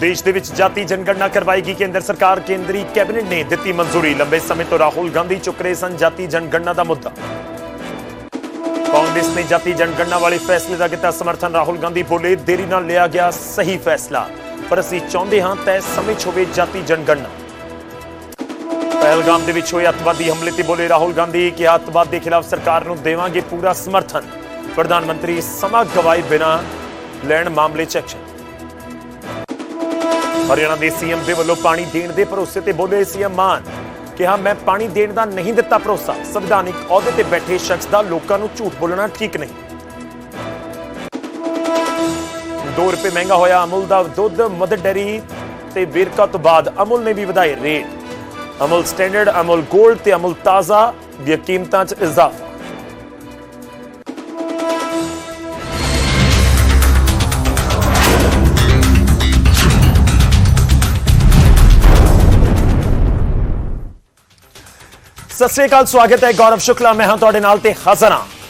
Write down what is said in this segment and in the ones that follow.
ਦੇਸ਼ ਦੇ ਵਿੱਚ ਜਾਤੀ ਜਨਗਣਨਾ ਕਰਵਾਏਗੀ ਕੇਂਦਰ ਸਰਕਾਰ। ਕੇਂਦਰੀ ਕੈਬਨਿਟ ਨੇ ਦਿੱਤੀ ਮਨਜ਼ੂਰੀ। ਲੰਬੇ ਸਮੇਂ ਤੋਂ ਰਾਹੁਲ ਗਾਂਧੀ ਚੁੱਕ ਰਹੇ ਸਨ ਜਾਤੀ ਜਨਗਣਨਾ ਦਾ ਮੁੱਦਾ। ਕਾਂਗਰਸ ਨੇ ਜਾਤੀ ਜਨਗਣਨਾ ਵਾਲੇ ਫੈਸਲੇ ਦਾ ਕੀਤਾ ਸਮਰਥਨ। ਰਾਹੁਲ ਗਾਂਧੀ ਬੋਲੇ, ਦੇਰੀ ਨਾਲ ਲਿਆ ਗਿਆ ਸਹੀ ਫੈਸਲਾ। ਪਰ ਅਸੀਂ ਚਾਹੁੰਦੇ ਹਾਂ ਤੈਅ ਸਮੇਂ 'ਚ ਹੋਵੇ ਜਾਤੀ ਜਨਗਣਨਾ। ਪਹਿਲਗਾਮ ਦੇ ਵਿੱਚ ਹੋਏ ਅੱਤਵਾਦੀ ਹਮਲੇ ਤੇ ਬੋਲੇ ਰਾਹੁਲ ਗਾਂਧੀ ਕਿ ਅੱਤਵਾਦ ਦੇ ਖਿਲਾਫ ਸਰਕਾਰ ਨੂੰ ਦੇਵਾਂਗੇ ਪੂਰਾ ਸਮਰਥਨ। ਪ੍ਰਧਾਨ ਮੰਤਰੀ ਸਮਾਂ ਗਵਾਏ ਬਿਨਾ ਲੈਣ ਮਾਮਲੇ 'ਚ ਐਕਸ਼ਨ। ਹਰਿਆਣਾ ਦੇ ਸੀਐਮ ਦੇ ਵੱਲੋਂ ਪਾਣੀ ਦੇਣ ਦੇ ਭਰੋਸੇ ਤੇ ਬੋਲੇ ਸੀਐਮ ਮਾਨ। ਕਿਹਾ, ਮੈਂ ਪਾਣੀ ਦੇਣ ਦਾ ਨਹੀਂ ਦਿੱਤਾ ਭਰੋਸਾ। ਸੰਵਿਧਾਨਿਕ ਅਹੁਦੇ ਤੇ ਬੈਠੇ ਸ਼ਖਸ ਦਾ ਲੋਕਾਂ ਨੂੰ ਝੂਠ ਬੋਲਣਾ ਠੀਕ ਨਹੀਂ। 2 ਰੁਪਏ ਮਹਿੰਗਾ ਹੋਇਆ ਅਮੁਲ ਦਾ ਦੁੱਧ, ਮਦਰ ਡੈਰੀ ਤੇ ਵੇਰਕਾ ਤੋਂ ਬਾਅਦ ਅਮੁਲ ਨੇ ਵੀ ਵਧਾਏ ਰੇਟ। ਅਮੁਲ ਸਟੈਂਡਰਡ, ਅਮੁਲ 골ਡ ਤੇ ਅਮੁਲ ਤਾਜ਼ਾ ਦੀਆਂ ਕੀਮਤਾਂ 'ਚ ਇਜ਼ਾਫਾ। ਸਤਿ ਸ੍ਰੀ ਅਕਾਲ, ਸਵਾਗਤ ਹੈ ਗੌਰਵ ਸ਼ੁਕਲਾ, ਮੈਂ ਹਾਂ ਤੁਹਾਡੇ ਨਾਲ ਤੇ ਹਾਂ।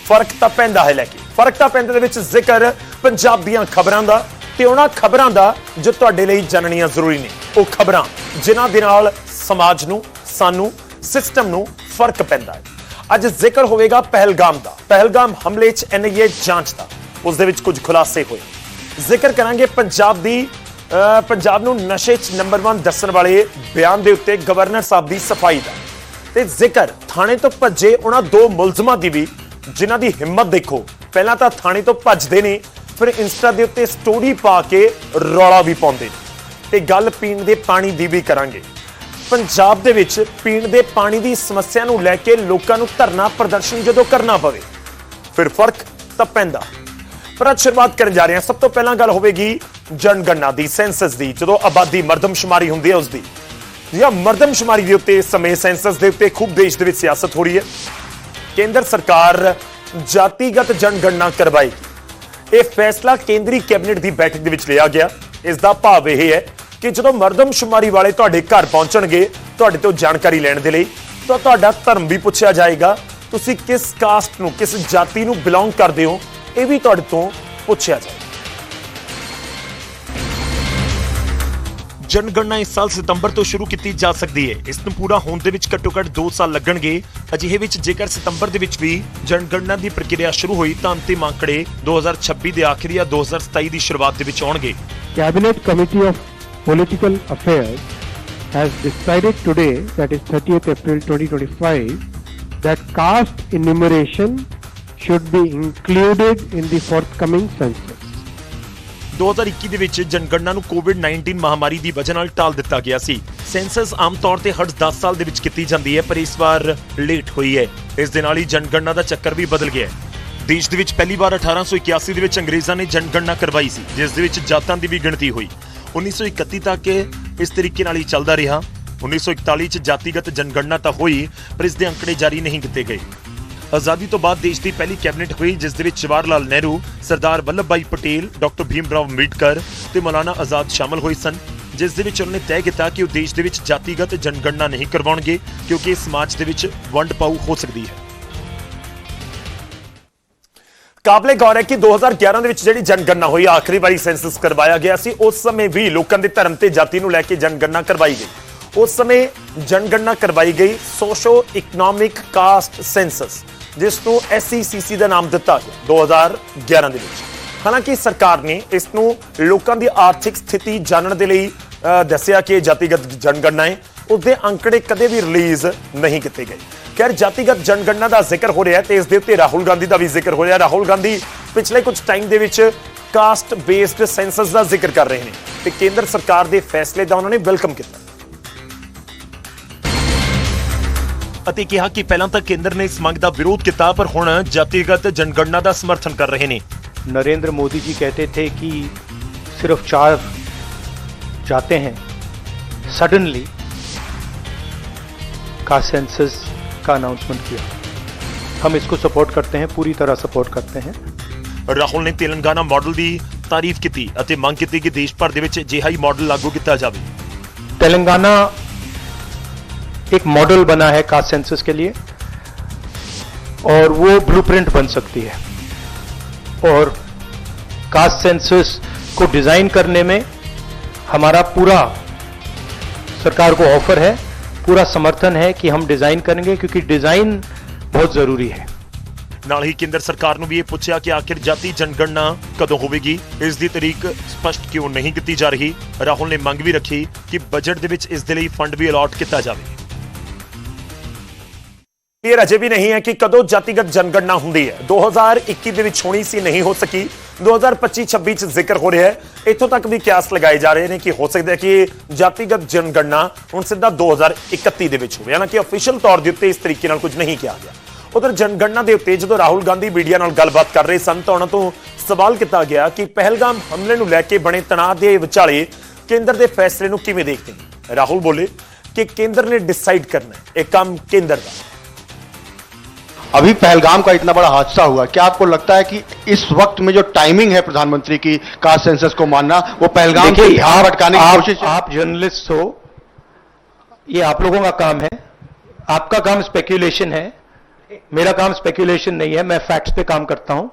ਫ਼ਰਕ ਤਾਂ ਪੈਂਦਾ ਹੈ ਲੈ ਕੇ। ਫ਼ਰਕ ਤਾਂ ਪੈਂਦੇ ਦੇ ਵਿੱਚ ਜ਼ਿਕਰ ਪੰਜਾਬ ਦੀਆਂ ਖਬਰਾਂ ਦਾ ਤੇ ਉਹਨਾਂ ਖਬਰਾਂ ਦਾ ਜੋ ਤੁਹਾਡੇ ਲਈ ਜਾਣਨੀਆਂ ਜ਼ਰੂਰੀ ਨੇ। ਉਹ ਖਬਰਾਂ ਜਿਨ੍ਹਾਂ ਦੇ ਨਾਲ ਸਮਾਜ ਨੂੰ, ਸਾਨੂੰ, ਸਿਸਟਮ ਨੂੰ ਫ਼ਰਕ ਪੈਂਦਾ ਹੈ। ਅੱਜ ਜ਼ਿਕਰ ਹੋਵੇਗਾ ਪਹਿਲਗਾਮ ਦਾ। ਪਹਿਲਗਾਮ ਹਮਲੇ 'ਚ ਐਨਆਈਏ ਜਾਂਚ ਦਾ। ਉਸ ਦੇ ਵਿੱਚ ਕੁਝ ਖੁਲਾਸੇ ਹੋਏ। ਜ਼ਿਕਰ ਕਰਾਂਗੇ ਪੰਜਾਬ ਦੀ ਪੰਜਾਬ ਨੂੰ ਨਸ਼ੇ 'ਚ ਨੰਬਰ 1 ਦੱਸਣ ਵਾਲੇ ਬਿਆਨ ਦੇ ਉੱਤੇ ਗਵਰਨਰ ਸਾਹਿਬ ਦੀ ਸਫ਼ਾਈ ਦਾ। ਤੇ ਜ਼ਿਕਰ, ਥਾਣੇ ਤੋਂ ਭੱਜੇ ਉਹਨਾਂ ਦੋ ਮੁਲਜ਼ਮਾਂ ਦੀ ਵੀ, ਜਿਨ੍ਹਾਂ ਦੀ ਹਿੰਮਤ ਦੇਖੋ। ਪਹਿਲਾਂ ਤਾਂ ਥਾਣੇ ਤੋਂ ਭੱਜਦੇ ਨੇ, ਫਿਰ ਇੰਸਟਾ ਦੇ ਉੱਤੇ ਸਟੋਰੀ ਪਾ ਕੇ ਰੌਲਾ ਵੀ ਪਾਉਂਦੇ ਨੇ। ਤੇ ਗੱਲ ਪੀਣ ਦੇ ਪਾਣੀ ਦੀ ਵੀ ਕਰਾਂਗੇ। ਪੰਜਾਬ ਦੇ ਵਿੱਚ ਪੀਣ ਦੇ ਪਾਣੀ ਦੀ ਸਮੱਸਿਆ ਨੂੰ ਲੈ ਕੇ ਲੋਕਾਂ ਨੂੰ ਧਰਨਾ ਪ੍ਰਦਰਸ਼ਨ ਜਦੋਂ ਕਰਨਾ ਪਵੇ, ਫਿਰ ਫ਼ਰਕ ਤਾਂ ਪੈਂਦਾ। ਪਰ ਅੱਜ ਸ਼ੁਰੂਆਤ ਕਰਨ ਜਾ ਰਹੇ ਹਾਂ। ਸਭ ਤੋਂ ਪਹਿਲਾਂ ਗੱਲ ਹੋਵੇਗੀ ਜਨਗਣਨਾ ਦੀ, ਸੈਂਸਸ ਦੀ, ਜਦੋਂ ਆਬਾਦੀ, ਮਰਦਮਸ਼ੁਮਾਰੀ ਹੁੰਦੀ ਹੈ ਉਸ ਦੀ। ਜਾਂ ਮਰਦਮਸ਼ੁਮਾਰੀ ਦੇ ਉੱਤੇ ਇਸ ਸਮੇਂ ਸੈਂਸਸ ਦੇ ਉੱਤੇ ਖੂਬ ਦੇਸ਼ ਦੇ ਵਿੱਚ ਸਿਆਸਤ ਹੋ ਰਹੀ ਹੈ। ਕੇਂਦਰ ਸਰਕਾਰ ਜਾਤੀਗਤ ਜਨਗਣਨਾ ਕਰਵਾਏਗੀ ਇਹ ਫੈਸਲਾ ਕੇਂਦਰੀ ਕੈਬਨਿਟ ਦੀ ਬੈਠਕ ਦੇ ਵਿੱਚ ਲਿਆ ਗਿਆ। ਇਸ ਦਾ ਭਾਵ ਇਹ ਹੈ ਕਿ ਜਦੋਂ ਮਰਦਮਸ਼ੁਮਾਰੀ ਵਾਲੇ ਤੁਹਾਡੇ ਘਰ ਪਹੁੰਚਣਗੇ, ਤੁਹਾਡੇ ਤੋਂ ਜਾਣਕਾਰੀ ਲੈਣ ਦੇ ਲਈ, ਤਾਂ ਤੁਹਾਡਾ ਧਰਮ ਵੀ ਪੁੱਛਿਆ ਜਾਏਗਾ, ਤੁਸੀਂ ਕਿਸ ਕਾਸਟ ਨੂੰ, ਕਿਸ ਜਾਤੀ ਨੂੰ ਬਿਲੋਂਗ ਕਰਦੇ ਹੋ, ਇਹ ਵੀ ਤੁਹਾਡੇ ਤੋਂ ਪੁੱਛਿਆ ਜਾਏਗਾ। ਜਨਗਣਨਾ ਇਸ ਸਾਲ ਸਤੰਬਰ ਤੋਂ ਸ਼ੁਰੂ ਕੀਤੀ ਜਾ ਸਕਦੀ ਹੈ ਇਸ ਨੂੰ ਪੂਰਾ ਹੋਣ ਦੇ ਵਿੱਚ ਘੱਟੋ-ਘੱਟ 2 ਸਾਲ ਲੱਗਣਗੇ ਅਜਿਹੇ ਵਿੱਚ ਜੇਕਰ ਸਤੰਬਰ ਦੇ ਵਿੱਚ ਵੀ ਜਨਗਣਨਾ ਦੀ ਪ੍ਰਕਿਰਿਆ ਸ਼ੁਰੂ ਹੋਈ ਤਾਂ ਅੰਤਿਮ ਆંકੜੇ 2026 ਦੇ ਆਖਰੀ ਜਾਂ 2027 ਦੀ ਸ਼ੁਰੂਆਤ ਦੇ ਵਿੱਚ ਆਉਣਗੇ cabinet committee of political affairs has decided today, that is 30th April 2025, that caste enumeration should be included in the forthcoming census. 2021 ਦੇ ਵਿੱਚ ਜਨਗਣਨਾ ਨੂੰ ਕੋਵਿਡ-19 ਮਹਾਮਾਰੀ ਦੀ ਵਜ੍ਹਾ ਨਾਲ ਟਾਲ ਦਿੱਤਾ ਗਿਆ ਸੀ। ਸੈਂਸਸ ਆਮ ਤੌਰ ਤੇ ਹਰ 10 ਸਾਲ ਦੇ ਵਿੱਚ ਕੀਤੀ ਜਾਂਦੀ ਹੈ, ਪਰ ਇਸ ਵਾਰ ਲੇਟ ਹੋਈ ਹੈ। ਇਸ ਦੇ ਨਾਲ ਹੀ ਜਨਗਣਨਾ ਦਾ ਚੱਕਰ ਵੀ ਬਦਲ ਗਿਆ ਹੈ। ਦੇਸ਼ ਦੇ ਵਿੱਚ ਪਹਿਲੀ ਵਾਰ 1881 ਦੇ ਵਿੱਚ ਅੰਗਰੇਜ਼ਾਂ ਨੇ ਜਨਗਣਨਾ ਕਰਵਾਈ ਸੀ, ਜਿਸ ਦੇ ਵਿੱਚ ਜਾਤਾਂ ਦੀ ਵੀ ਗਿਣਤੀ ਹੋਈ। 1931 ਤੱਕ ਇਸ ਤਰੀਕੇ ਨਾਲ ਹੀ ਚੱਲਦਾ ਰਿਹਾ। 1941 ਚ ਜਾਤੀਗਤ ਜਨਗਣਨਾ ਤਾਂ ਹੋਈ, ਪਰ ਇਸ ਦੇ ਅੰਕੜੇ ਜਾਰੀ ਨਹੀਂ ਕੀਤੇ ਗਏ। ਆਜ਼ਾਦੀ ਤੋਂ ਬਾਅਦ ਦੇਸ਼ ਦੀ ਪਹਿਲੀ ਕੈਬਨਿਟ ਹੋਈ, ਜਿਸ ਦੇ ਵਿੱਚ ਜਵਾਹਰ ਲਾਲ ਨਹਿਰੂ, ਸਰਦਾਰ ਵੱਲਭ ਭਾਈ ਪਟੇਲ, ਡਾਕਟਰ ਭੀਮ ਰਾਓ ਅੰਬੇਡਕਰ ਤੇ ਮੌਲਾਨਾ ਆਜ਼ਾਦ ਸ਼ਾਮਲ ਹੋਏ ਸਨ, ਜਿਸ ਦੇ ਵਿੱਚ ਉਹਨਾਂ ਨੇ ਤੈਅ ਕੀਤਾ ਕਿ ਉਹ ਦੇਸ਼ ਦੇ ਵਿੱਚ ਜਾਤੀਗਤ ਜਨਗਣਨਾ ਨਹੀਂ ਕਰਵਾਉਣਗੇ, ਕਿਉਂਕਿ ਇਹ ਸਮਾਜ ਦੇ ਵਿੱਚ ਵੰਡ ਪਾਉ ਹੋ ਸਕਦੀ ਹੈ। ਕਾਬਲੇ ਗੌਰ ਹੈ ਕਿ 2011 ਦੇ ਵਿੱਚ ਜਿਹੜੀ ਜਨਗਣਨਾ ਹੋਈ, ਆਖਰੀ ਵਾਰੀ ਸੈਂਸਸ ਕਰਵਾਇਆ ਗਿਆ ਸੀ, ਉਸ ਸਮੇਂ ਵੀ ਲੋਕਾਂ ਦੇ ਧਰਮ ਤੇ ਜਾਤੀ ਨੂੰ ਲੈ ਕੇ ਜਨਗਣਨਾ ਕਰਵਾਈ ਗਈ। ਉਸ ਸਮੇਂ ਜਨਗਣਨਾ ਕਰਵਾਈ ਗਈ ਸੋਸ਼ੋ ਇਕਨੋਮਿਕ ਕਾਸਟ ਸੈਂਸਸ। ਜਿਸ ਨੂੰ ਐਸਸੀਸੀਸੀ ਦਾ ਨਾਮ ਦਿੱਤਾ ਗਿਆ 2011 ਦੇ ਵਿੱਚ। ਹਾਲਾਂਕਿ ਸਰਕਾਰ ਨੇ ਇਸ ਨੂੰ ਲੋਕਾਂ ਦੀ ਆਰਥਿਕ ਸਥਿਤੀ ਜਾਣਨ ਦੇ ਲਈ ਦੱਸਿਆ ਕਿ ਜਾਤੀਗਤ ਜਨਗਣਨਾ ਹੈ, ਉਸਦੇ ਅੰਕੜੇ ਕਦੇ ਵੀ ਰਿਲੀਜ਼ ਨਹੀਂ ਕੀਤੇ ਗਏ। ਖੈਰ, ਜਾਤੀਗਤ ਜਨਗਣਨਾ ਦਾ ਜ਼ਿਕਰ ਹੋ ਰਿਹਾ ਹੈ ਤੇ ਇਸ ਦੇ ਉੱਤੇ ਰਾਹੁਲ ਗਾਂਧੀ ਦਾ ਵੀ ਜ਼ਿਕਰ ਹੋ ਰਿਹਾ ਰਾਹੁਲ ਗਾਂਧੀ ਪਿਛਲੇ ਕੁਝ ਟਾਈਮ ਦੇ ਵਿੱਚ ਕਾਸਟ ਬੇਸਡ ਸੈਂਸਸ ਦਾ ਜ਼ਿਕਰ ਕਰ ਰਹੇ ਨੇ ਤੇ ਕੇਂਦਰ ਸਰਕਾਰ ਦੇ ਫੈਸਲੇ ਦਾ ਉਹਨਾਂ ਨੇ ਵੈਲਕਮ ਕੀਤਾ। ਅਤੇ ਕਿਹਾ ਕਿ ਪਹਿਲਾਂ ਤਾਂ ਕੇਂਦਰ ਨੇ ਇਸ ਮੰਗ ਦਾ ਵਿਰੋਧ ਕੀਤਾ ਪਰ ਹੁਣ ਜਾਤੀਗਤ ਜਨਗਣਨਾ ਦਾ ਸਮਰਥਨ ਕਰ ਰਹੇ ਨੇ नरेंद्र मोदी जी कहते थे कि सिर्फ चार जाते हैं सडनली का सेंसस का अनाउंसमेंट किया हम इसको सपोर्ट करते हैं पूरी तरह सपोर्ट करते हैं ਰਾਹੁਲ ਨੇ ਤੇਲੰਗਾਨਾ ਮਾਡਲ ਦੀ ਤਾਰੀਫ ਕੀਤੀ ਅਤੇ ਮੰਗ ਕੀਤੀ ਕਿ ਦੇਸ਼ ਭਰ ਦੇ ਵਿੱਚ ਅਜਿਹਾ ਹੀ ਮਾਡਲ ਲਾਗੂ ਕੀਤਾ ਜਾਵੇ तेलंगाना एक मॉडल बना है कास्ट सेंसस के लिए और वो ब्लूप्रिंट बन सकती है और कास्ट सेंसस को डिजाइन करने में हमारा पूरा सरकार को ऑफर है पूरा समर्थन है कि हम डिजाइन करेंगे क्योंकि डिजाइन बहुत जरूरी है ਨਾਲ ਹੀ ਕੇਂਦਰ ਸਰਕਾਰ ਨੂੰ ਵੀ ਇਹ ਪੁੱਛਿਆ ਕਿ ਆਖਿਰ ਜਾਤੀ ਜਨਗਣਨਾ ਕਦੋਂ ਹੋਵੇਗੀ ਇਸ ਦੀ ਤਰੀਕ ਸਪਸ਼ਟ ਕਿਉਂ ਨਹੀਂ ਕੀਤੀ ਜਾ ਰਹੀ ਰਾਹੁਲ ਨੇ ਮੰਗ ਵੀ ਰੱਖੀ ਕਿ ਬਜਟ ਦੇ ਵਿੱਚ ਇਸ ਦੇ ਲਈ ਫੰਡ ਵੀ ਅਲਾਟ ਕੀਤਾ ਜਾਵੇ ਕਲੀਅਰ ਅਜੇ ਵੀ ਨਹੀਂ ਹੈ ਕਿ ਕਦੋਂ ਜਾਤੀਗਤ ਜਨਗਣਨਾ ਹੁੰਦੀ ਹੈ। 2021 ਦੇ ਵਿੱਚ ਹੋਣੀ ਸੀ, ਨਹੀਂ ਹੋ ਸਕੀ। 2025-26 ਚ ਜ਼ਿਕਰ ਹੋ ਰਿਹਾ ਹੈ। ਇੱਥੋਂ ਤੱਕ ਵੀ ਕਿਆਸ ਲਗਾਏ ਜਾ ਰਹੇ ਨੇ ਕਿ ਹੋ ਸਕਦਾ ਹੈ ਕਿ ਜਾਤੀਗਤ ਜਨਗਣਨਾ ਹੁਣ ਸਿੱਧਾ 2031 ਦੇ ਵਿੱਚ ਹੋਵੇ। ਹਾਲਾਂਕਿ ਅਫੀਸ਼ੀਅਲ ਤੌਰ ਦੇ ਉੱਤੇ ਇਸ ਤਰੀਕੇ ਨਾਲ ਕੁਝ ਨਹੀਂ ਕਿਹਾ ਗਿਆ। ਉਧਰ ਜਨਗਣਨਾ ਦੇ ਉੱਤੇ ਜਦੋਂ ਰਾਹੁਲ ਗਾਂਧੀ ਮੀਡੀਆ ਨਾਲ ਗੱਲਬਾਤ ਕਰ ਰਹੇ ਸਨ ਤਾਂ ਉਹਨਾਂ ਤੋਂ ਸਵਾਲ ਕੀਤਾ ਗਿਆ ਕਿ ਪਹਿਲਗਾਮ ਹਮਲੇ ਨੂੰ ਲੈ ਕੇ ਬਣੇ ਤਣਾਅ ਦੇ ਵਿਚਾਲੇ ਕੇਂਦਰ ਦੇ ਫੈਸਲੇ ਨੂੰ ਕਿਵੇਂ ਦੇਖਦੇ ਨੇ? ਰਾਹੁਲ ਬੋਲੇ ਕਿ ਕੇਂਦਰ ਨੇ ਡਿਸਾਈਡ ਕਰਨਾ ਹੈ। ਇਹ ਕੰਮ ਕੇਂਦਰ ਦਾ। अभी पहलगाम का इतना बड़ा हादसा हुआ क्या आपको लगता है कि इस वक्त में जो टाइमिंग है प्रधानमंत्री की कास्ट सेंसस को मानना वो पहलगाम से ध्यान आप, भटकाने की कोशिश आप जर्नलिस्ट हो ये आप लोगों का काम है। आपका काम स्पेक्यूलेशन है। मेरा काम स्पेक्यूलेशन नहीं है मैं फैक्ट्स पे काम करता हूँ।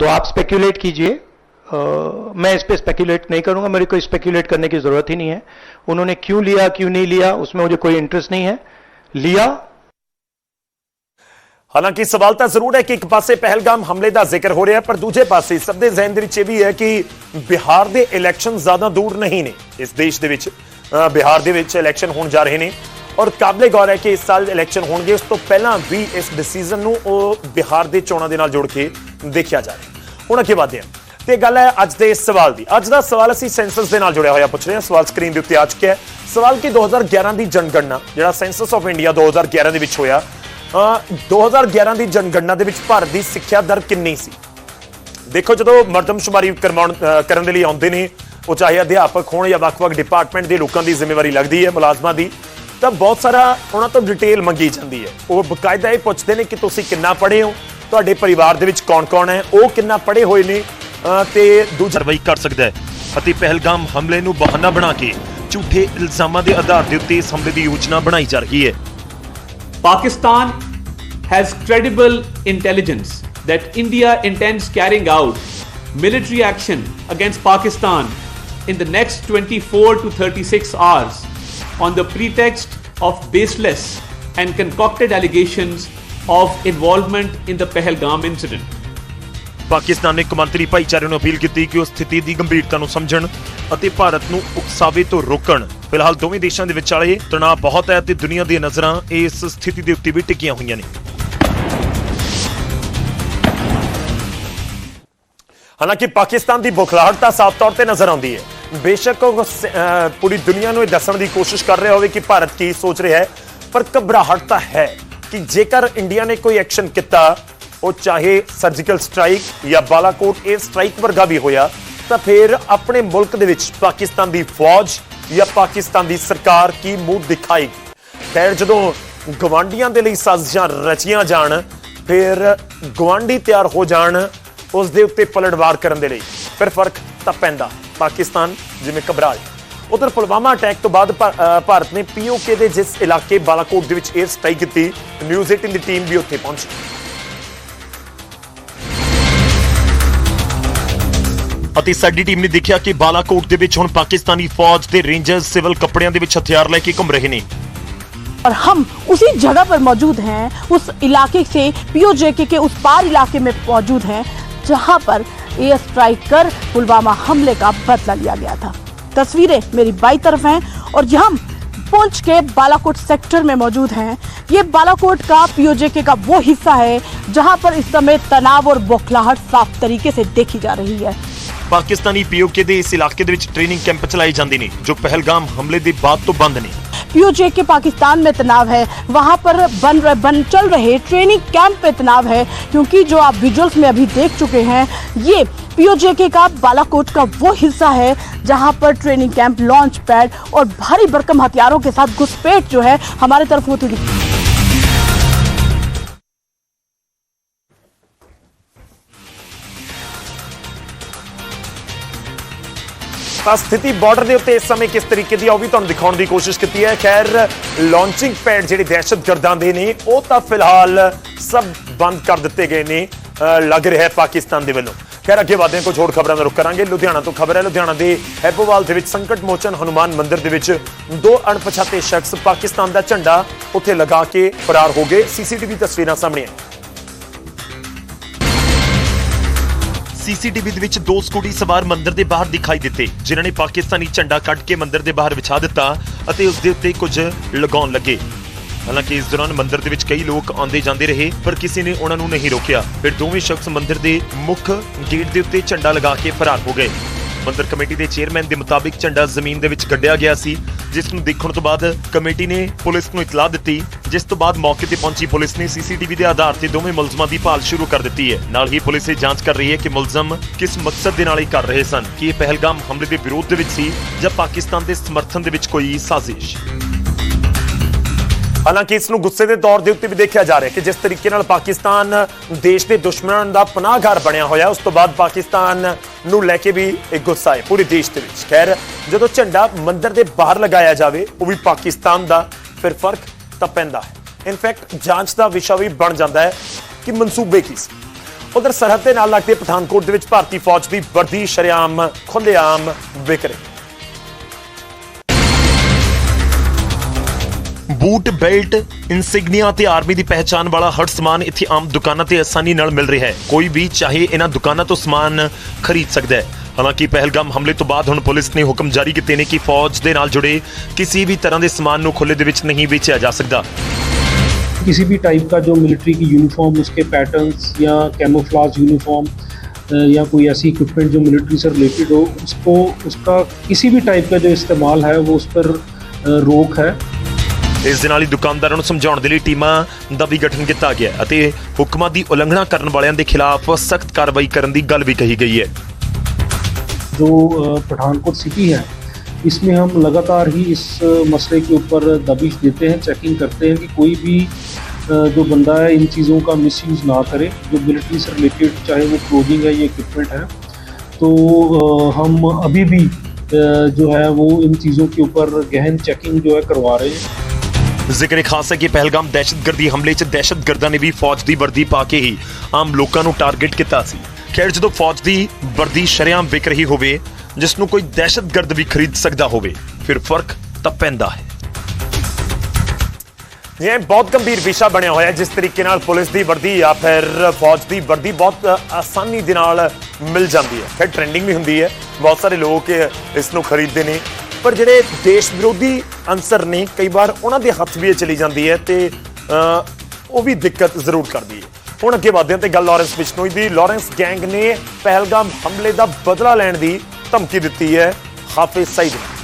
तो आप स्पेक्यूलेट कीजिए। मैं इस पर स्पेक्यूलेट नहीं करूँगा मेरे को स्पेक्यूलेट करने की ज़रूरत ही नहीं है। उन्होंने क्यों लिया क्यों नहीं लिया उसमें मुझे कोई इंटरेस्ट नहीं है। लिया ਹਾਲਾਂਕਿ ਸਵਾਲ ਤਾਂ ਜ਼ਰੂਰ ਹੈ ਕਿ ਇੱਕ ਪਾਸੇ ਪਹਿਲਗਾਮ ਹਮਲੇ ਦਾ ਜ਼ਿਕਰ ਹੋ ਰਿਹਾ ਪਰ ਦੂਜੇ ਪਾਸੇ ਸਭ ਦੇ ਜ਼ਿਹਨ ਦੇ ਵਿੱਚ ਇਹ ਵੀ ਹੈ ਕਿ ਬਿਹਾਰ ਦੇ ਇਲੈਕਸ਼ਨ ਜ਼ਿਆਦਾ ਦੂਰ ਨਹੀਂ ਨੇ। ਇਸ ਦੇਸ਼ ਦੇ ਵਿੱਚ ਬਿਹਾਰ ਦੇ ਵਿੱਚ ਇਲੈਕਸ਼ਨ ਹੋਣ ਜਾ ਰਹੇ ਨੇ। ਔਰ ਕਾਬਲੇ ਗੌਰ ਹੈ ਕਿ ਇਸ ਸਾਲ ਇਲੈਕਸ਼ਨ ਹੋਣਗੇ, ਉਸ ਤੋਂ ਪਹਿਲਾਂ ਵੀ ਇਸ ਡਿਸੀਜਨ ਨੂੰ ਉਹ ਬਿਹਾਰ ਦੇ ਚੋਣਾਂ ਦੇ ਨਾਲ ਜੋੜ ਕੇ ਦੇਖਿਆ ਜਾ ਰਿਹਾ ਹੁਣ ਅੱਗੇ ਵਧਦੇ ਹਾਂ। ਤੇ ਗੱਲ ਹੈ ਅੱਜ ਦੇ ਇਸ ਸਵਾਲ ਦੀ। ਅੱਜ ਦਾ ਸਵਾਲ ਅਸੀਂ ਸੈਂਸਸ ਦੇ ਨਾਲ ਜੁੜਿਆ ਹੋਇਆ ਪੁੱਛ ਰਹੇ ਹਾਂ। ਸਵਾਲ ਸਕਰੀਨ ਦੇ ਉੱਤੇ ਆ ਚੁੱਕਿਆ ਹੈ। ਸਵਾਲ ਕਿ 2011 ਦੀ ਜਨਗਣਨਾ, ਜਿਹੜਾ ਸੈਂਸਸ ਆਫ ਇੰਡੀਆ 2011 ਦੇ ਵਿੱਚ ਹੋਇਆ 2011 ਦੀ ਜਨਗਣਨਾ ਦੇ ਵਿੱਚ ਭਾਰਤ ਦੀ ਸਿੱਖਿਆ ਦਰ ਕਿੰਨੀ ਸੀ? ਦੇਖੋ ਜਦੋਂ ਮਰਦਮਸ਼ੁਮਾਰੀ ਕਰਵਾਉਣ ਕਰਨ ਦੇ ਲਈ ਆਉਂਦੇ ਨੇ ਉਹ ਚਾਹੇ ਅਧਿਆਪਕ ਹੋਣ ਜਾਂ ਵੱਖ-ਵੱਖ ਡਿਪਾਰਟਮੈਂਟ ਦੇ ਲੋਕਾਂ ਦੀ ਜ਼ਿੰਮੇਵਾਰੀ ਲੱਗਦੀ ਹੈ ਮੁਲਾਜ਼ਮਾਂ ਦੀ ਤਾਂ ਬਹੁਤ ਸਾਰਾ ਉਹਨਾਂ ਤੋਂ ਡਿਟੇਲ ਮੰਗੀ ਜਾਂਦੀ ਹੈ। ਉਹ ਬਕਾਇਦਾ ਇਹ ਪੁੱਛਦੇ ਨੇ ਕਿ ਤੁਸੀਂ ਕਿੰਨਾ ਪੜ੍ਹੇ ਹੋ? ਤੁਹਾਡੇ ਪਰਿਵਾਰ ਦੇ ਵਿੱਚ ਕੌਣ-ਕੌਣ ਹੈ? ਉਹ ਕਿੰਨਾ ਪੜ੍ਹੇ ਹੋਏ ਨੇ? ਅ, ਤੇ ਦੂਜੀ ਕਾਰਵਾਈ ਕਰ ਸਕਦਾ ਹੈ ਅਤੇ ਪਹਿਲਗਾਮ ਹਮਲੇ ਨੂੰ ਬਹਾਨਾ ਬਣਾ ਕੇ ਝੂਠੇ ਇਲਜ਼ਾਮਾਂ ਦੇ ਆਧਾਰ ਦੇ ਉੱਤੇ ਇਸ ਹਮਲੇ ਦੀ ਯੋਜਨਾ ਬਣਾਈ ਜਾ ਰਹੀ ਹੈ। Pakistan has credible intelligence that India intends carrying out military action against Pakistan in the next 24 to 36 hours on the pretext of baseless and concocted allegations of involvement in the Pahalgam incident. Pakistan ਨੇ ਕੌਮਾਂਤਰੀ ਭਾਈਚਾਰੇ ਨੂੰ appeal ਕੀਤੀ ਕਿ ਉਹ ਸਥਿਤੀ ਦੀ ਗੰਭੀਰਤਾ ਨੂੰ ਸਮਝਣ ਅਤੇ ਭਾਰਤ ਨੂੰ ਉਕਸਾਵੇ ਤੋਂ ਰੋਕਣ ਫਿਲਹਾਲ ਦੋਵੇਂ ਦੇਸ਼ਾਂ ਦੇ ਵਿਚਾਲੇ ਤਣਾਅ ਬਹੁਤ ਹੈ ਤੇ ਦੁਨੀਆ ਦੀਆਂ ਨਜ਼ਰਾਂ ਇਸ ਸਥਿਤੀ ਦੇ ਉੱਤੇ ਵੀ ਟਿਕੀਆਂ ਹੋਈਆਂ ਨੇ। ਹਾਲਾਂਕਿ ਪਾਕਿਸਤਾਨ ਦੀ ਬੁਖਲਾਹਟ ਤਾਂ ਸਾਫ਼ ਤੌਰ ਤੇ ਨਜ਼ਰ ਆਉਂਦੀ ਹੈ। ਬੇਸ਼ੱਕ ਉਹ ਪੂਰੀ ਦੁਨੀਆ ਨੂੰ ਇਹ ਦੱਸਣ ਦੀ ਕੋਸ਼ਿਸ਼ ਕਰ ਰਿਹਾ ਹੋਵੇ ਕਿ ਭਾਰਤ ਕੀ ਸੋਚ ਰਿਹਾ ਹੈ, ਪਰ ਘਬਰਾਹਟ ਤਾਂ ਹੈ ਕਿ ਜੇਕਰ ਇੰਡੀਆ ਨੇ ਕੋਈ ਐਕਸ਼ਨ ਕੀਤਾ, ਉਹ ਚਾਹੇ ਸਰਜੀਕਲ ਸਟ੍ਰਾਈਕ ਜਾਂ ਬਾਲਾਕੋਟ 에ਅਰ ਸਟ੍ਰਾਈਕ ਵਰਗਾ ਵੀ ਹੋਇਆ, ਤਾਂ ਫਿਰ ਆਪਣੇ ਮੁਲਕ ਦੇ ਵਿੱਚ ਪਾਕਿਸਤਾਨ ਦੀ ਫੌਜ ਜਾਂ ਪਾਕਿਸਤਾਨ ਦੀ ਸਰਕਾਰ ਕੀ ਮੂੰਹ ਦਿਖਾਏਗੀ? ਖੈਰ, ਜਦੋਂ ਗਵਾਂਡੀਆਂ ਦੇ ਲਈ ਸਾਜ਼ਿਸ਼ਾਂ ਰਚੀਆਂ ਜਾਣ, ਫਿਰ ਗਵਾਂਡੀ ਤਿਆਰ ਹੋ ਜਾਣ, ਉਸ ਦੇ ਉੱਤੇ ਪਲਟਵਾਰ ਕਰਨ ਦੇ ਲਈ। ਫਿਰ ਫ਼ਰਕ ਤਾਂ ਪੈਂਦਾ। ਪਾਕਿਸਤਾਨ ਜਿਵੇਂ ਘਬਰਾ ਗਿਆ ਉਧਰ ਪੁਲਵਾਮਾ ਅਟੈਕ ਤੋਂ ਬਾਅਦ ਭਾ- ਭਾਰਤ ਨੇ ਪੀਓਕੇ ਦੇ ਜਿਸ ਇਲਾਕੇ ਬਾਲਾਕੋਟ ਦੇ ਵਿੱਚ 에ਅਰ ਸਟ੍ਰਾਈਕ ਕੀਤੀ ਨਿਊਜ਼ 18 ਦੀ ਟੀਮ ਵੀ ਉੱਥੇ ਪਹੁੰਚੀ। ਅਤੇ ਸਾਡੀ ਟੀਮ ਨੇ ਦੇਖਿਆ ਕਿ ਬਾਲਾਕੋਟ ਦੇ ਵਿੱਚ ਹੁਣ ਪਾਕਿਸਤਾਨੀ ਫੌਜ ਦੇ ਰੇਂਜਰਸ ਸਿਵਲ ਕੱਪੜਿਆਂ ਦੇ ਵਿੱਚ ਹਥਿਆਰ ਲੈ ਕੇ ਘੁੰਮ ਰਹੇ ਨੇ और हम उसी जगह पर मौजूद हैं उस इलाके से पीओजेके के उस पार इलाके में मौजूद हैं जहां पर एयर स्ट्राइक कर पुलवामा हमले का बदला लिया गया था तस्वीरें मेरी बाई तरफ हैं और यहाँ पुंछ के बालाकोट सेक्टर में मौजूद हैं ये बालाकोट का पीओजेके का वो हिस्सा है जहां पर इस समय तनाव और बौखलाहट साफ तरीके से देखी जा रही है ਪਾਕਿਸਤਾਨੀ ਪੀਓਕੇ ਦੇ ਇਸ ਇਲਾਕੇ ਦੇ ਵਿੱਚ ਟ੍ਰੇਨਿੰਗ ਕੈਂਪ ਚਲਾਏ ਜਾਂਦੇ ਨੇ ਜੋ ਪਹਿਲਗਾਮ ਹਮਲੇ ਦੇ ਬਾਅਦ ਤੋਂ ਬੰਦ ਨੇ पीओजे के पाकिस्तान में तनाव है वहां पर बन रहे बन चल रहे ट्रेनिंग कैंप पे तनाव है क्योंकि जो आप विजुअल्स में अभी देख चुके हैं ये पीओजेके का बालाकोट का वो हिस्सा है जहां पर ट्रेनिंग कैंप लॉन्च पैड और भारी भरकम हथियारों के साथ घुसपैठ जो है हमारे तरफ होती दिखती है ਤਾਂ ਸਥਿਤੀ ਬਾਰਡਰ ਦੇ ਉੱਤੇ ਇਸ ਸਮੇਂ ਕਿਸ ਤਰੀਕੇ ਦੀ ਆ, ਉਹ ਵੀ ਤੁਹਾਨੂੰ ਦਿਖਾਉਣ ਦੀ ਕੋਸ਼ਿਸ਼ ਕੀਤੀ ਹੈ। ਖੈਰ ਲਾਂਚਿੰਗ ਪੈਡ ਜਿਹੜੇ ਦਹਿਸ਼ਤਗਰਦਾਂ ਦੇ ਨੇ, ਉਹ ਤਾਂ ਫਿਲਹਾਲ ਸਭ ਬੰਦ ਕਰ ਦਿੱਤੇ ਗਏ ਨੇ ਲੱਗ ਰਿਹਾ ਹੈ ਪਾਕਿਸਤਾਨ ਦੇ ਵੱਲੋਂ। ਖੈਰ, ਅੱਗੇ ਵਧਦੇ ਹਾਂ, ਕੁਝ ਹੋਰ ਖਬਰਾਂ ਦਾ ਰੁਖ ਕਰਾਂਗੇ। ਲੁਧਿਆਣਾ ਤੋਂ ਖਬਰ ਹੈ, ਲੁਧਿਆਣਾ ਦੇ ਹੈਪੋਵਾਲ ਦੇ ਵਿੱਚ ਸੰਕਟ ਮੋਚਨ ਹਨੂਮਾਨ ਮੰਦਿਰ ਦੇ ਵਿੱਚ ਦੋ ਅਣਪਛਾਤੇ ਸ਼ਖਸ ਪਾਕਿਸਤਾਨ ਦਾ ਝੰਡਾ ਉੱਥੇ ਲਗਾ ਕੇ ਫਰਾਰ ਹੋ ਗਏ। ਸੀਸੀਟੀਵੀ ਤਸਵੀਰਾਂ ਸਾਹਮਣੇ ਆਈਆਂ। ਸੀਸੀਟੀਵੀ ਦੇ ਵਿੱਚ ਦੋ ਸਕੂਟੀ ਸਵਾਰ ਮੰਦਿਰ ਦੇ ਬਾਹਰ ਦਿਖਾਈ ਦਿੱਤੇ, ਜਿਨ੍ਹਾਂ ਨੇ ਪਾਕਿਸਤਾਨੀ ਝੰਡਾ ਕੱਢ ਕੇ ਮੰਦਿਰ ਦੇ ਬਾਹਰ ਵਿਛਾ ਦਿੱਤਾ ਅਤੇ ਉਸ ਦੇ ਉੱਤੇ ਕੁਝ ਲਗਾਉਣ ਲੱਗੇ। ਹਾਲਾਂਕਿ ਇਸ ਦੌਰਾਨ ਮੰਦਿਰ ਦੇ ਵਿੱਚ ਕਈ ਲੋਕ ਆਉਂਦੇ ਜਾਂਦੇ ਰਹੇ, ਪਰ ਕਿਸੇ ਨੇ ਉਹਨਾਂ ਨੂੰ ਨਹੀਂ ਰੋਕਿਆ। ਫਿਰ ਦੋਵੇਂ ਸ਼ਖਸ ਮੰਦਿਰ ਦੇ ਮੁੱਖ ਗੇਟ ਦੇ ਉੱਤੇ ਝੰਡਾ ਲਗਾ ਕੇ ਫਰਾਰ ਹੋ ਗਏ। ਮੰਦਿਰ ਕਮੇਟੀ ਦੇ ਚੇਅਰਮੈਨ ਦੇ ਮੁਤਾਬਿਕ ਝੰਡਾ ਜ਼ਮੀਨ ਦੇ ਵਿੱਚ ਗੱਡਿਆ ਗਿਆ ਸੀ। ਜਿਸ ਨੂੰ ਦੇਖਣ ਤੋਂ ਬਾਅਦ ਕਮੇਟੀ ਨੇ ਪੁਲਿਸ ਨੂੰ ਇਤਲਾਹ ਦਿੱਤੀ, ਜਿਸ ਤੋਂ ਬਾਅਦ ਮੌਕੇ ਤੇ ਪਹੁੰਚੀ ਪੁਲਿਸ ਨੇ ਸੀਸੀਟੀਵੀ ਦੇ ਆਧਾਰ ਤੇ ਦੋਵੇਂ ਮੁਲਜ਼ਮਾਂ ਦੀ ਭਾਲ ਸ਼ੁਰੂ ਕਰ ਦਿੱਤੀ ਹੈ। ਨਾਲ ਹੀ ਪੁਲਿਸ ਇਹ ਜਾਂਚ ਕਰ ਰਹੀ ਹੈ ਕਿ ਮੁਲਜ਼ਮ ਕਿਸ ਮਕਸਦ ਦੇ ਨਾਲ ਇਹ ਕਰ ਰਹੇ ਸਨ, ਕਿ ਇਹ ਪਹਿਲਗਾਮ ਹਮਲੇ ਦੇ ਵਿਰੋਧ ਦੇ ਵਿੱਚ ਸੀ ਜਾਂ ਪਾਕਿਸਤਾਨ ਦੇ ਸਮਰਥਨ ਦੇ ਵਿੱਚ ਕੋਈ ਸਾਜ਼ਿਸ਼। ਹਾਲਾਂਕਿ ਇਸ ਨੂੰ ਗੁੱਸੇ ਦੇ ਤੌਰ ਦੇ ਉੱਤੇ ਵੀ ਦੇਖਿਆ ਜਾ ਰਿਹਾ ਕਿ ਜਿਸ ਤਰੀਕੇ ਨਾਲ ਪਾਕਿਸਤਾਨ ਦੇਸ਼ ਦੇ ਦੁਸ਼ਮਣਾਂ ਦਾ ਪਨਾਹਗਾਰ ਬਣਿਆ ਹੋਇਆ, ਉਸ ਤੋਂ ਬਾਅਦ ਪਾਕਿਸਤਾਨ ਨੂੰ ਲੈ ਕੇ ਵੀ ਇੱਕ ਗੁੱਸਾ ਹੈ ਪੂਰੇ ਦੇਸ਼ ਦੇ ਵਿੱਚ। ਖੈਰ, ਜਦੋਂ ਝੰਡਾ ਮੰਦਰ ਦੇ ਬਾਹਰ ਲਗਾਇਆ ਜਾਵੇ, ਉਹ ਵੀ ਪਾਕਿਸਤਾਨ ਦਾ ਫਿਰ ਫ਼ਰਕ ਤਾਂ ਪੈਂਦਾ ਹੈ। ਇਨਫੈਕਟ ਜਾਂਚ ਦਾ ਵਿਸ਼ਾ ਵੀ ਬਣ ਜਾਂਦਾ ਹੈ ਕਿ ਮਨਸੂਬੇ ਕੀ ਸੀ। ਉਧਰ ਸਰਹੱਦ ਦੇ ਨਾਲ ਲੱਗਦੇ ਪਠਾਨਕੋਟ ਦੇ ਵਿੱਚ ਭਾਰਤੀ ਫੌਜ ਦੀ ਵਰਦੀ ਸ਼ਰੇਆਮ ਖੁੱਲ੍ਹੇਆਮ ਵਿਕਰੇ ਬੂਟ ਬੈਲਟ ਇਨਸਿਗਨੀਆ ਤੇ ਆਰਮੀ ਦੀ ਪਹਿਚਾਨ ਵਾਲਾ ਹਰ ਸਮਾਨ ਇੱਥੇ ਆਮ ਦੁਕਾਨਾਂ ਤੇ ਆਸਾਨੀ ਨਾਲ ਮਿਲ ਰਿਹਾ ਹੈ ਕੋਈ ਵੀ ਚਾਹੇ ਇਹਨਾਂ ਦੁਕਾਨਾਂ ਤੋਂ ਸਮਾਨ ਖਰੀਦ ਸਕਦਾ ਹੈ ਹਾਲਾਂਕਿ ਪਹਿਲਗਾਮ ਹਮਲੇ ਤੋਂ ਬਾਅਦ ਹੁਣ ਪੁਲਿਸ ਨੇ ਹੁਕਮ ਜਾਰੀ ਕੀਤੇ ਨੇ ਕਿ ਫੌਜ ਦੇ ਨਾਲ ਜੁੜੇ ਕਿਸੇ ਵੀ ਤਰ੍ਹਾਂ ਦੇ ਸਮਾਨ ਨੂੰ ਖੁੱਲੇ ਦੇ ਵਿੱਚ ਨਹੀਂ ਵੇਚਿਆ ਜਾ ਸਕਦਾ किसी भी टाइप का जो मिलिट्री की यूनिफॉर्म उसके पैटर्न्स या कैमोफ्लाज यूनिफॉर्म अ, या कोई ऐसी इक्विपमेंट जो मिलिट्री से रिलेटेड हो उसको उसका किसी भी टाइप का जो इस्तेमाल है वो उस पर अ, रोक है ਇਸ ਦੇ ਨਾਲ ਹੀ ਦੁਕਾਨਦਾਰਾਂ ਨੂੰ ਸਮਝਾਉਣ ਦੇ ਲਈ ਟੀਮਾਂ ਦਾ ਵੀ ਗਠਨ ਕੀਤਾ ਗਿਆ ਹੈ ਅਤੇ ਹੁਕਮਾਂ ਦੀ ਉਲੰਘਣਾ ਕਰਨ ਵਾਲਿਆਂ ਦੇ ਖਿਲਾਫ ਸਖਤ ਕਾਰਵਾਈ ਕਰਨ ਦੀ ਗੱਲ ਵੀ ਕਹੀ ਗਈ ਹੈ जो अ, पठानकोट सिटी है इसमें हम लगातार ही इस अ, मसले के ऊपर दबिश देते हैं चेकिंग करते हैं कि कोई भी अ, जो बंदा है इन चीज़ों का मिसयूज़ ना करे जो मिलिट्री से रिलेटेड चाहे वो क्लोथिंग है या इक्विपमेंट है तो अ, हम अभी भी अ, जो है वो इन चीज़ों के ऊपर गहन चेकिंग जो है करवा रहे हैं ਜ਼ਿਕਰ ਖਾਸ ਹੈ ਕਿ ਪਹਿਲਗਾਮ ਦਹਿਸ਼ਤਗਰਦੀ ਹਮਲੇ 'ਚ ਦਹਿਸ਼ਤਗਰਦਾਂ ਨੇ ਵੀ ਫੌਜ ਦੀ ਵਰਦੀ ਪਾ ਕੇ ਹੀ ਆਮ ਲੋਕਾਂ ਨੂੰ ਟਾਰਗੇਟ ਕੀਤਾ ਸੀ। ਖੈਰ, ਜਦੋਂ ਫੌਜ ਦੀ ਵਰਦੀ ਸ਼ਰੇਆਮ ਵਿਕ ਰਹੀ ਹੋਵੇ, ਜਿਸ ਨੂੰ ਕੋਈ ਦਹਿਸ਼ਤਗਰਦ ਵੀ ਖਰੀਦ ਸਕਦਾ ਹੋਵੇ, ਫਿਰ ਫ਼ਰਕ ਤਾਂ ਪੈਂਦਾ ਹੈ। ਇਹ ਬਹੁਤ ਗੰਭੀਰ ਵਿਸ਼ਾ ਬਣਿਆ ਹੋਇਆ ਜਿਸ ਤਰੀਕੇ ਨਾਲ ਪੁਲਿਸ ਦੀ ਵਰਦੀ ਜਾਂ ਫਿਰ ਫੌਜ ਦੀ ਵਰਦੀ ਬਹੁਤ ਆਸਾਨੀ ਦੇ ਨਾਲ ਮਿਲ ਜਾਂਦੀ ਹੈ। ਫਿਰ ਟ੍ਰੈਂਡਿੰਗ ਵੀ ਹੁੰਦੀ ਹੈ। ਬਹੁਤ ਸਾਰੇ ਲੋਕ ਇਸ ਨੂੰ ਖਰੀਦਦੇ ਨੇ। ਪਰ ਜਿਹੜੇ ਦੇਸ਼ ਵਿਰੋਧੀ ਅੰਸਰ ਨੇ, ਕਈ ਵਾਰ ਉਹਨਾਂ ਦੇ ਹੱਥ ਵੀ ਇਹ ਚਲੀ ਜਾਂਦੀ ਹੈ ਤੇ ਉਹ ਵੀ ਦਿੱਕਤ ਜ਼ਰੂਰ ਕਰਦੀ ਹੈ। ਹੁਣ ਅੱਗੇ ਵਧਦੇ ਹਾਂ ਤੇ ਗੱਲ ਲਾਰੈਂਸ ਬਿਸ਼ਨੋਈ ਦੀ। ਲਾਰੈਂਸ ਗੈਂਗ ਨੇ ਪਹਿਲਗਾਮ ਹਮਲੇ ਦਾ ਬਦਲਾ ਲੈਣ ਦੀ ਧਮਕੀ ਦਿੱਤੀ ਹੈ। ਹਾਫਿਜ਼ ਸਈਦ ਨੂੰ।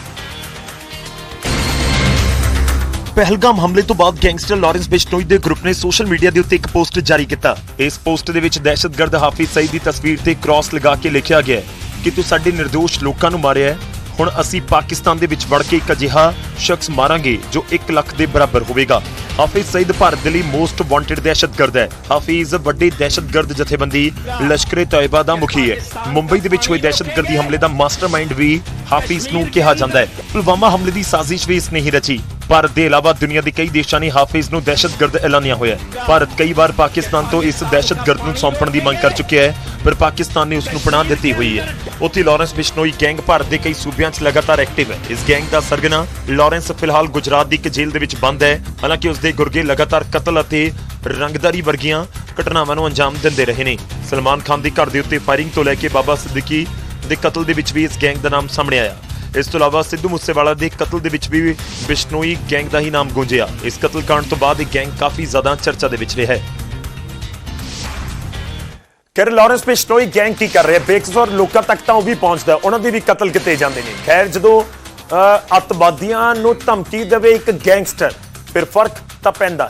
ਪਹਿਲਗਾਮ ਹਮਲੇ ਤੋਂ ਬਾਅਦ ਗੈਂਗਸਟਰ ਲਾਰੈਂਸ ਬਿਸ਼ਨੋਈ ਦੇ ਗਰੁੱਪ ਨੇ ਸੋਸ਼ਲ ਮੀਡੀਆ ਦੇ ਉੱਤੇ ਇੱਕ ਪੋਸਟ ਜਾਰੀ ਕੀਤਾ। ਇਸ ਪੋਸਟ ਦੇ ਵਿੱਚ ਦਹਿਸ਼ਤਗਰਦ ਹਾਫਿਜ਼ ਸਈਦ ਦੀ ਤਸਵੀਰ ਤੇ ਕ੍ਰਾਸ ਲਗਾ ਕੇ ਲਿਖਿਆ ਗਿਆ ਹੈ ਕਿ ਤੂੰ ਸਾਡੇ નિર્ਦੋਸ਼ ਲੋਕਾਂ ਨੂੰ ਮਾਰਿਆ ਹੈ। ਹੁਣ ਅਸੀਂ ਪਾਕਿਸਤਾਨ ਦੇ ਵਿੱਚ ਵੜ ਕੇ ਇੱਕ ਅਜਿਹਾ ਸ਼ਖਸ ਮਾਰਾਂਗੇ ਜੋ 1 ਲੱਖ ਦੇ ਬਰਾਬਰ ਹੋਵੇਗਾ। ਹਾਫਿਜ਼ ਸਈਦ ਭਾਰਤ ਦੇ ਲਈ ਮੋਸਟ ਵਾਂਟਡ ਦਹਿਸ਼ਤਗਰਦ ਹੈ। ਹਾਫਿਜ਼ ਵੱਡੇ ਦਹਿਸ਼ਤਗਰਦ ਜਥੇਬੰਦੀ ਲਸ਼ਕਰੇ ਤੈਯਬਾ ਦਾ ਮੁਖੀ ਹੈ। ਮੁੰਬਈ ਦੇ ਵਿੱਚ ਹੋਏ ਦਹਿਸ਼ਤਗਰਦੀ ਹਮਲੇ ਦਾ ਮਾਸਟਰਮਾਈਂਡ ਵੀ ਹਾਫਿਜ਼ ਨੂੰ ਕਿਹਾ ਜਾਂਦਾ ਹੈ। ਪੁਲਵਾਮਾ ਹਮਲੇ ਦੀ ਸਾਜ਼ਿਸ਼ ਵੀ ਇਸ ਨੇ ਹੀ ਰਚੀ। ਭਾਰਤ ਦੇ ਇਲਾਵਾ ਦੁਨੀਆ ਦੇ ਕਈ ਦੇਸ਼ਾਂ ਨੇ ਹਾਫਿਜ਼ ਨੂੰ ਦਹਿਸ਼ਤਗਰਦ ਐਲਾਨਿਆ ਹੋਇਆ ਹੈ। ਭਾਰਤ ਕਈ ਵਾਰ ਪਾਕਿਸਤਾਨ ਤੋਂ ਇਸ ਦਹਿਸ਼ਤਗਰਦ ਨੂੰ ਸੌਂਪਣ ਦੀ ਮੰਗ ਕਰ ਚੁੱਕਿਆ ਹੈ, ਪਰ ਪਾਕਿਸਤਾਨ ਨੇ ਉਸ ਨੂੰ ਪਨਾਹ ਦਿੱਤੀ ਹੋਈ ਹੈ। ਉੱਥੇ ਲਾਰੈਂਸ ਬਿਸ਼ਨੋਈ ਗੈਂਗ ਭਾਰਤ ਦੇ ਕਈ ਸੂਬਿਆਂ 'ਚ ਲਗਾਤਾਰ ਐਕਟਿਵ ਹੈ। ਇਸ ਗੈਂਗ ਦਾ ਸਰਗਨਾ ਲਾਰੈਂਸ ਫਿਲਹਾਲ ਗੁਜਰਾਤ ਦੀ ਇੱਕ ਜੇਲ੍ਹ ਦੇ ਵਿੱਚ ਬੰਦ ਹੈ। ਹਾਲਾਂਕਿ ਉਸ ਦੇ ਗੁਰਗੇ ਲਗਾਤਾਰ ਕਤਲ ਅਤੇ ਰੰਗਦਾਰੀ ਵਰਗੀਆਂ ਘਟਨਾਵਾਂ ਨੂੰ ਅੰਜਾਮ ਦਿੰਦੇ ਰਹੇ ਨੇ। ਸਲਮਾਨ ਖਾਨ ਦੇ ਘਰ ਦੇ ਉੱਤੇ ਫਾਇਰਿੰਗ ਤੋਂ ਲੈ ਕੇ ਬਾਬਾ ਸਿੱਦੀਕੀ ਦੇ ਕਤਲ ਦੇ ਵਿੱਚ ਵੀ ਇਸ ਗੈਂਗ ਦਾ ਨਾਮ ਸਾਹਮਣੇ ਆਇਆ। ਇਸ ਤੋਂ ਇਲਾਵਾ ਸਿੱਧੂ ਮੂਸੇਵਾਲਾ ਦੇ ਕਤਲ ਦੇ ਵਿੱਚ ਵੀ ਬਿਸ਼ਨੋਈ ਗੈਂਗ ਦਾ ਹੀ ਨਾਮ ਗੂੰਜਿਆ। ਇਸ ਕਤਲकांड ਤੋਂ ਬਾਅਦ ਇਹ ਗੈਂਗ ਕਾਫੀ ਜ਼ਿਆਦਾ ਚਰਚਾ ਦੇ ਵਿੱਚ ਰਿਹਾ ਹੈ। ਕਰ ਲਾਰੈਂਸ ਬਿਸ਼ਨੋਈ ਗੈਂਗ ਕੀ ਕਰ ਰਿਹਾ? ਬੇਕਸੌਰ ਲੋਕਾਂ ਤੱਕ ਤਾਂ ਉਹ ਵੀ ਪਹੁੰਚਦਾ ਉਹਨਾਂ ਦੇ ਵੀ ਕਤਲ ਕੀਤੇ ਜਾਂਦੇ ਨੇ। ਖੈਰ ਜਦੋਂ ਅ, ਅੱਤਵਾਦੀਆਂ ਨੂੰ ਧਮਕੀ ਦੇਵੇ ਇੱਕ ਗੈਂਗਸਟਰ ਫਿਰ ਫ਼ਰਕ ਤਾਂ ਪੈਂਦਾ